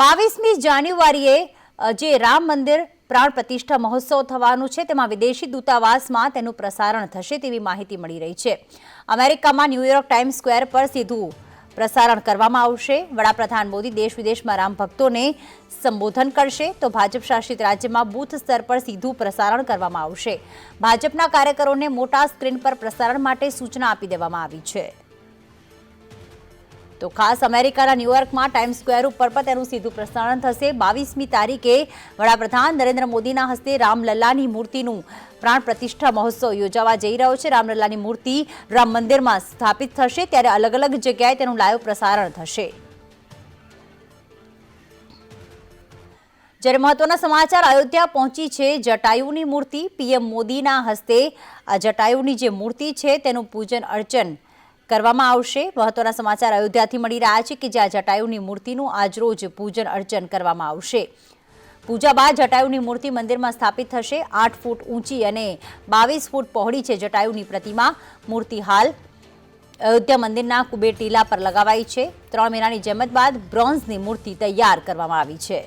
બાવીસમી જાન્યુઆરીએ જે રામ મંદિર પ્રાણ પ્રતિષ્ઠા મહોત્સવ થવાનું છે, તેમાં વિદેશી દૂતાવાસમાં તેનું પ્રસારણ થશે તેવી માહિતી મળી રહી છે. અમેરિકામાં ન્યૂયોર્ક ટાઈમ સ્ક્વેર પર સીધું પ્રસારણ કરવામાં આવશે. વડાપ્રધાન મોદી દેશ વિદેશમાં રામ ભક્તોને સંબોધન કરશે તો ભાજપ શાસિત રાજ્યમાં બૂથ સ્તર પર સીધું પ્રસારણ કરવામાં આવશે. ભાજપના કાર્યકરોને મોટા સ્ક્રીન પર પ્રસારણ માટે સૂચના આપી દેવામાં આવી છે. તો ખાસ અમેરિકાના ન્યુયોર્કમાં ટાઈમ સ્ક્વેર ઉપર પણ તેનું સીધું પ્રસારણ થશે. બાવીસમી તારીખે વડાપ્રધાન નરેન્દ્ર મોદીના હસ્તે રામલલ્લાની મૂર્તિનું પ્રાણ પ્રતિષ્ઠા મહોત્સવ યોજાવા જઈ રહ્યો છે. રામલલ્લાની મૂર્તિ રામ મંદિરમાં સ્થાપિત થશે, ત્યારે અલગ અલગ જગ્યાએ તેનું લાઈવ પ્રસારણ થશે. જ્યારે મહત્વના સમાચાર અયોધ્યા પહોંચી છે, જટાયુની મૂર્તિ, પીએમ મોદીના હસ્તે આ જટાયુની જે મૂર્તિ છે, તેનું પૂજન અર્ચન કરવામાં આવશે. મહત્વના સમાચાર અયોધ્યાથી મળી રહ્યા છે કે જ્યાં જટાયુની મૂર્તિનું આજરોજ પૂજન અર્ચન કરવામાં આવશે. પૂજા બાદ જટાયુની મૂર્તિ મંદિરમાં સ્થાપિત થશે. આઠ ફૂટ ઊંચી અને બાવીસ ફૂટ પહોળી છે જટાયુની પ્રતિમા. મૂર્તિ હાલ અયોધ્યા મંદિરના કુબેર ટીલા પર લગાવાઈ છે. ત્રણ મહિનાની જેમત બાદ બ્રોન્ઝની મૂર્તિ તૈયાર કરવામાં આવી છે.